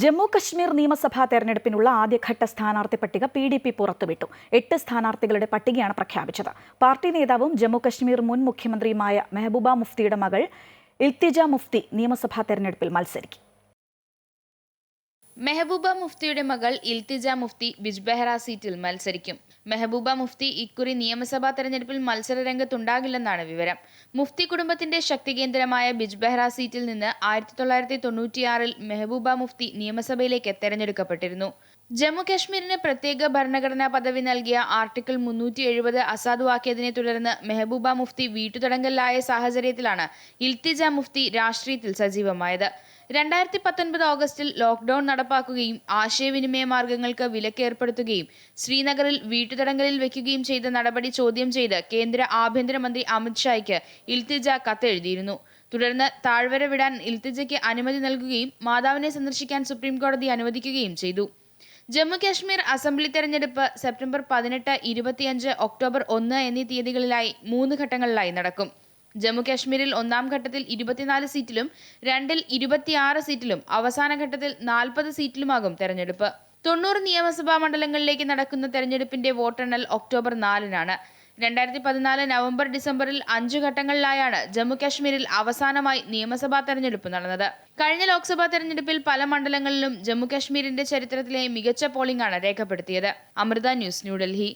ജമ്മു കശ്മീർ നിയമസഭാ തെരഞ്ഞെടുപ്പിനുള്ള ആദ്യഘട്ട സ്ഥാനാർത്ഥി പട്ടിക പി ഡി പി പുറത്തുവിട്ടു. എട്ട് സ്ഥാനാർത്ഥികളുടെ പട്ടികയാണ് പ്രഖ്യാപിച്ചത്. പാർട്ടി നേതാവും ജമ്മു കശ്മീർ മുൻ മുഖ്യമന്ത്രിയുമായ മെഹബൂബ മുഫ്തിയുടെ മകൾ ഇൽത്തിജ മുഫ്തി നിയമസഭാ തെരഞ്ഞെടുപ്പിൽ മത്സരിക്കും. മെഹബൂബ മുഫ്തിയുടെ മകൾ ഇൽത്തിജ മുഫ്തി ബിജ്ബെഹ്റ സീറ്റിൽ മത്സരിക്കും. മെഹബൂബ മുഫ്തി ഇക്കുറി നിയമസഭാ തെരഞ്ഞെടുപ്പിൽ മത്സര രംഗത്തുണ്ടാകില്ലെന്നാണ് വിവരം. മുഫ്തി കുടുംബത്തിന്റെ ശക്തികേന്ദ്രമായ ബിജ്ബെഹ്റ സീറ്റിൽ നിന്ന് ആയിരത്തി തൊള്ളായിരത്തി തൊണ്ണൂറ്റിയാറിൽ മെഹബൂബ മുഫ്തി നിയമസഭയിലേക്ക് തെരഞ്ഞെടുക്കപ്പെട്ടിരുന്നു. ജമ്മു കാശ്മീരിന് പ്രത്യേക ഭരണഘടനാ പദവി നൽകിയ ആർട്ടിക്കിൾ മുന്നൂറ്റി എഴുപത് അസാധുവാക്കിയതിനെ തുടർന്ന് മെഹബൂബ മുഫ്തി വീട്ടുതടങ്കലിലായ സാഹചര്യത്തിലാണ് ഇൽത്തിജ മുഫ്തി രാഷ്ട്രീയത്തിൽ സജീവമായത്. രണ്ടായിരത്തി പത്തൊൻപത് ഓഗസ്റ്റിൽ ലോക്ക്ഡൌൺ നടപ്പാക്കുകയും ആശയവിനിമയ മാർഗങ്ങൾക്ക് വിലക്കേർപ്പെടുത്തുകയും ശ്രീനഗറിൽ വീട്ടുതടങ്കലിൽ വെക്കുകയും ചെയ്ത നടപടി ചോദ്യം ചെയ്ത് കേന്ദ്ര ആഭ്യന്തരമന്ത്രി അമിത്ഷായ്ക്ക് ഇൽത്തിജ കത്തെഴുതിയിരുന്നു. തുടർന്ന് താഴ്വര വിടാൻ ഇൽത്തിജയ്ക്ക് അനുമതി നൽകുകയും മാതാവിനെ സന്ദർശിക്കാൻ സുപ്രീംകോടതി അനുവദിക്കുകയും ചെയ്തു. ജമ്മു കാശ്മീർ അസംബ്ലി തെരഞ്ഞെടുപ്പ് സെപ്റ്റംബർ പതിനെട്ട് ഇരുപത്തിയഞ്ച് ഒക്ടോബർ ഒന്ന് എന്നീ തീയതികളിലായി മൂന്ന് ഘട്ടങ്ങളിലായി നടക്കും. ജമ്മുകാശ്മീരിൽ ഒന്നാം ഘട്ടത്തിൽ ഇരുപത്തിനാല് സീറ്റിലും രണ്ടിൽ ഇരുപത്തിയാറ് സീറ്റിലും അവസാന ഘട്ടത്തിൽ നാൽപ്പത് സീറ്റിലുമാകും തെരഞ്ഞെടുപ്പ്. തൊണ്ണൂറ് നിയമസഭാ മണ്ഡലങ്ങളിലേക്ക് നടക്കുന്ന തെരഞ്ഞെടുപ്പിന്റെ വോട്ടെണ്ണൽ ഒക്ടോബർ നാലിനാണ്. രണ്ടായിരത്തി പതിനാല് നവംബർ ഡിസംബറിൽ അഞ്ചു ഘട്ടങ്ങളിലായാണ് ജമ്മുകാശ്മീരിൽ അവസാനമായി നിയമസഭാ തെരഞ്ഞെടുപ്പ് നടന്നത്. കഴിഞ്ഞ ലോക്സഭാ തെരഞ്ഞെടുപ്പിൽ പല മണ്ഡലങ്ങളിലും ജമ്മുകാശ്മീരിന്റെ ചരിത്രത്തിലെ മികച്ച പോളിംഗ് ആണ് രേഖപ്പെടുത്തിയത്. അമൃത ന്യൂസ് ന്യൂഡൽഹി.